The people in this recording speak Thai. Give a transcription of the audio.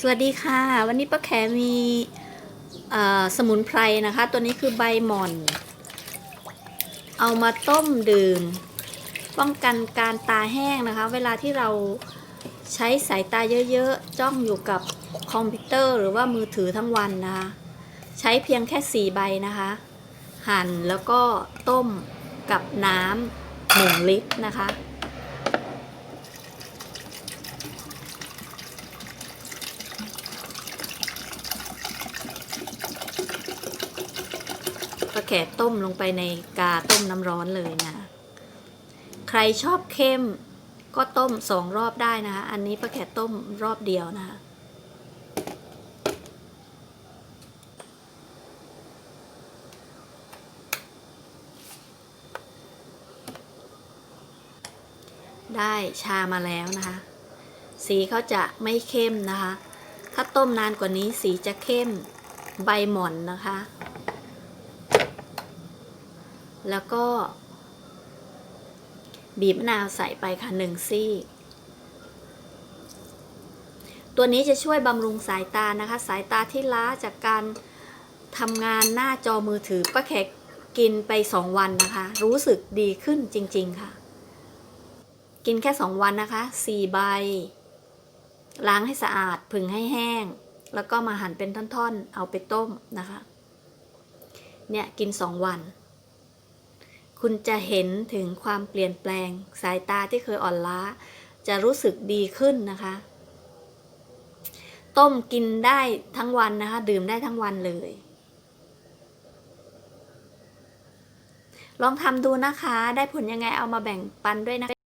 สวัสดีค่ะ วันนี้ป้าแขมีสมุนไพรนะคะ ตัวนี้คือใบหม่อน เอามาต้มดื่ม ป้องกันการตาแห้งนะคะ เวลาที่เราใช้สายตาเยอะๆ จ้องอยู่กับคอมพิวเตอร์หรือว่ามือถือทั้งวันนะคะ ใช้เพียงแค่ 4 ใบนะคะ หั่นแล้วก็ต้มกับน้ำหนึ่งลิตรนะคะ ก็แขกต้มลงไปในกาต้มน้ำร้อนเลยนะ ใครชอบเข้มก็ต้มสองรอบได้นะคะ อันนี้ป้าแขกต้มรอบเดียวนะคะได้ชามาแล้วนะคะ สีเขาจะไม่เข้มนะคะ ถ้าต้มนานกว่านี้สีจะเข้มใบหม่อนนะคะ แล้วก็ บีบมะนาวใส่ไปค่ะหนึ่งซี่ ตัวนี้จะช่วยบำรุงสายตานะคะ สายตาที่ล้าจากการทำงานหน้าจอมือถือป้าแขกกินไปสองวันนะคะ รู้สึกดีขึ้นจริง ๆค่ะ กินแค่สองวันนะคะสี่ใบ ล้างให้สะอาดผึ่งให้แห้ง แล้วก็มาหั่นเป็นท่อนๆ เอาไปต้มนะคะ เนี่ย กินสองวัน คุณจะเห็นถึงความเปลี่ยนแปลง สายตาที่เคยอ่อนล้า จะรู้สึกดีขึ้นนะคะ ต้มกินได้ทั้งวันนะคะ ดื่มได้ทั้งวันเลย ลองทำดูนะคะ ได้ผลยังไงเอามาแบ่งปันด้วยนะคะ